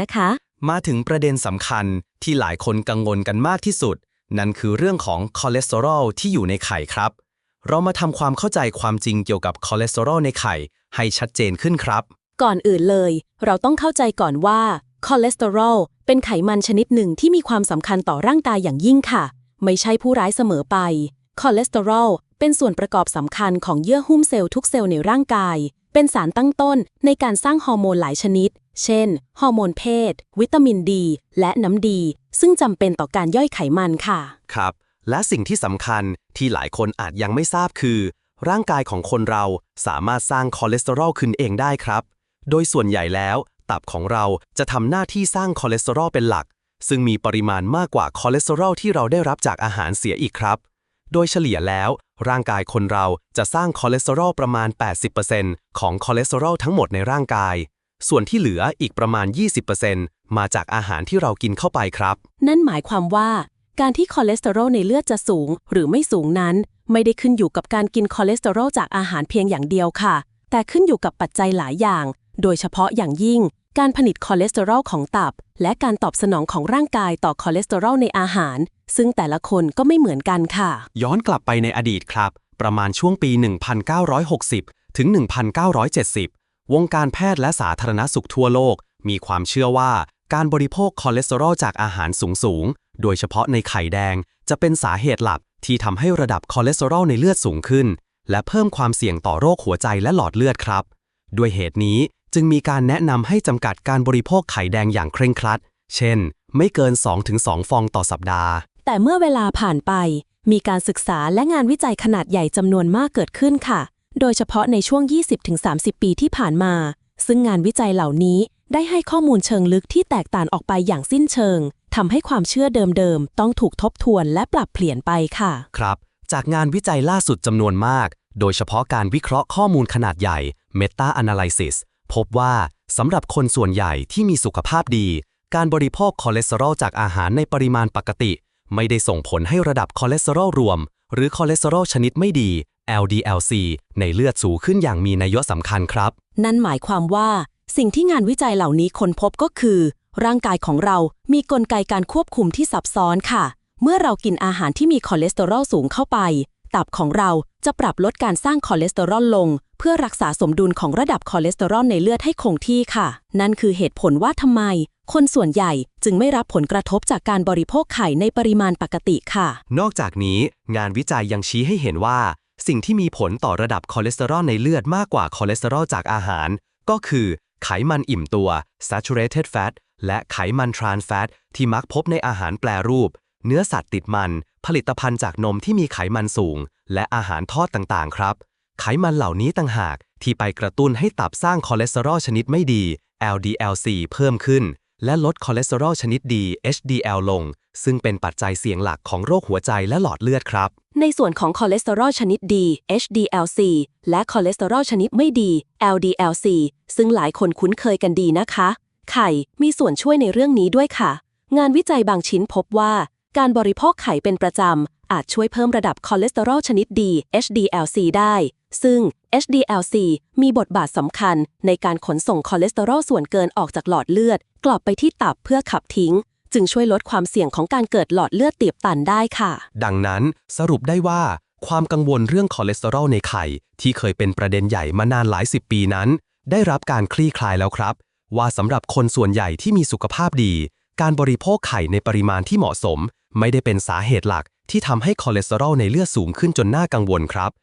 นะคะ มาถึงประเด็นสำคัญที่หลายคนกังวลกันมากที่สุด นั่นคือเรื่องของคอเลสเตอรอลที่อยู่ในไข่ครับ เรามาทำความเข้าใจความจริงเกี่ยวกับคอเลสเตอรอลในไข่ให้ชัดเจนขึ้นครับ ก่อนอื่นเลย เราต้องเข้าใจก่อนว่าคอเลสเตอรอลเป็นไขมันชนิดหนึ่งที่มีความสำคัญต่อร่างกายอย่างยิ่งค่ะ ไม่ใช่ผู้ร้ายเสมอไป คอเลสเตอรอลเป็นส่วนประกอบสำคัญของเยื่อหุ้มเซลล์ทุกเซลล์ในร่างกาย เป็นสารตั้งต้นในการสร้างฮอร์โมนหลายชนิด เช่น ฮอร์โมนเพศ วิตามินดี และน้ำดี ซึ่งจำเป็นต่อการย่อยไขมันค่ะ ครับ และสิ่งที่สำคัญที่หลายคนอาจยังไม่ทราบคือ ร่างกายของคนเราสามารถสร้างคอเลสเตอรอลขึ้นเองได้ครับ โดยส่วนใหญ่แล้ว ตับของเราจะทำหน้าที่สร้างคอเลสเตอรอลเป็นหลัก ซึ่งมีปริมาณมากกว่าคอเลสเตอรอลที่เราได้รับจากอาหารเสียอีกครับ โดยเฉลี่ยแล้ว ร่างกายคนเราจะสร้างคอเลสเตอรอลประมาณ 80%ของคอเลสเตอรอลทั้งหมดในร่างกาย ส่วนที่เหลืออีกประมาณ 20%มาจากอาหารที่เรากินเข้าไปครับ นั่นหมายความว่า การที่คอเลสเตอรอลในเลือดจะสูง หรือไม่สูงนั้น ไม่ได้ขึ้นอยู่กับการกินคอเลสเตอรอลจากอาหารเพียงอย่างเดียวค่ะ แต่ขึ้นอยู่กับปัจจัยหลายอย่าง โดยเฉพาะอย่างยิ่ง การผลิตคอเลสเตอรอลของตับ และการตอบสนองของร่างกายต่อคอเลสเตอรอลในอาหาร ซึ่งแต่ละคนก็ไม่เหมือนกันค่ะ ย้อนกลับไปในอดีตครับ ประมาณช่วงปี 1960 ถึง 1970 วงการแพทย์และสาธารณสุขทั่วโลก มีความเชื่อว่า การบริโภคคอเลสเตอรอลจากอาหารสูงๆ โดยเฉพาะในไข่แดง จะเป็นสาเหตุหลักที่ทำให้ระดับคอเลสเตอรอลในเลือดสูงขึ้น และเพิ่มความเสี่ยงต่อโรคหัวใจและหลอดเลือดครับ ด้วยเหตุนี้จึงมีการแนะนำให้จำกัดการบริโภคไข่แดงอย่างเคร่งครัด เช่น ไม่เกิน 2-2 ฟองต่อสัปดาห์ แต่เมื่อเวลาผ่านไป มีการศึกษาและงานวิจัยขนาดใหญ่จำนวนมากเกิดขึ้นค่ะ โดยเฉพาะในช่วง 20-30 ปีที่ผ่านมา ซึ่งงานวิจัยเหล่านี้ได้ให้ข้อมูลเชิงลึกที่แตกต่างออกไปอย่างสิ้นเชิงทำให้ความเชื่อเดิมๆ ต้องถูกทบทวนและปรับเปลี่ยนไปค่ะ ครับ จากงานวิจัยล่าสุดจำนวนมาก โดยเฉพาะการวิเคราะห์ข้อมูลขนาดใหญ่ Meta Analysis พบว่าสำหรับคนส่วนใหญ่ที่มีสุขภาพดี การบริโภคคอเลสเตอรอลจากอาหารในปริมาณปกติ ไม่ได้ส่งผลให้ระดับคอเลสเตอรอลรวม หรือคอเลสเตอรอลชนิดไม่ดี LDLC ในเลือดสูงขึ้นอย่างมีนัยสำคัญครับ นั่นหมายความว่า สิ่งที่งานวิจัยเหล่านี้ค้นพบก็คือ ร่างกายของเรามีกลไกการควบคุมที่ซับซ้อนค่ะ เมื่อเรากินอาหารที่มีคอเลสเตอรอลสูงเข้าไป ตับของเราจะปรับลดการสร้างคอเลสเตอรอลลง เพื่อรักษาสมดุลของระดับคอเลสเตอรอลในเลือดให้คงที่ค่ะ นั่นคือเหตุผลว่าทำไม คนส่วนใหญ่จึงไม่รับผลกระทบจากการบริโภคไข่ในปริมาณปกติค่ะ นอกจากนี้ งานวิจัยยังชี้ให้เห็นว่า สิ่งที่มีผลต่อระดับคอเลสเตอรอลในเลือดมากกว่าคอเลสเตอรอลจากอาหาร ก็คือไขมันอิ่มตัว saturated fat และไขมัน trans fat ที่มักพบในอาหารแปรรูป เนื้อสัตว์ติดมัน ผลิตภัณฑ์จากนมที่มีไขมันสูง และอาหารทอดต่างๆ ครับ ไขมันเหล่านี้ต่างหากที่ไปกระตุ้นให้ตับสร้างคอเลสเตอรอลชนิดไม่ดี LDLC เพิ่มขึ้น และลดคอเลสเตอรอลชนิดดี HDL ลง ซึ่งเป็นปัจจัยเสี่ยงหลักของโรคหัวใจและหลอดเลือดครับ ในส่วนของคอเลสเตอรอลชนิดดี HDLC และคอเลสเตอรอลชนิดไม่ดี LDLC ซึ่งหลายคนคุ้นเคยกันดีนะคะ ไข่มีส่วนช่วยในเรื่องนี้ด้วยค่ะ งานวิจัยบางชิ้นพบว่า การบริโภคไข่เป็นประจำ อาจช่วยเพิ่มระดับคอเลสเตอรอลชนิดดี HDLC ได้ ซึ่ง HDLC มีบทบาทสำคัญในการขนส่งคอเลสเตอรอลส่วนเกินออกจากหลอดเลือด กลับไปที่ตับเพื่อขับทิ้ง จึงช่วยลดความเสี่ยงของการเกิดหลอดเลือดตีบตันได้ค่ะ ดังนั้นสรุปได้ว่า ความกังวลเรื่องคอเลสเตอรอลในไข่ ที่เคยเป็นประเด็นใหญ่มานานหลายสิบปีนั้น ได้รับการคลี่คลายแล้วครับ ว่าสำหรับคนส่วนใหญ่ที่มีสุขภาพดี การบริโภคไข่ในปริมาณที่เหมาะสม ไม่ได้เป็นสาเหตุหลัก ที่ทำให้คอเลสเตอรอลในเลือดสูงขึ้นจนน่ากังวลครับ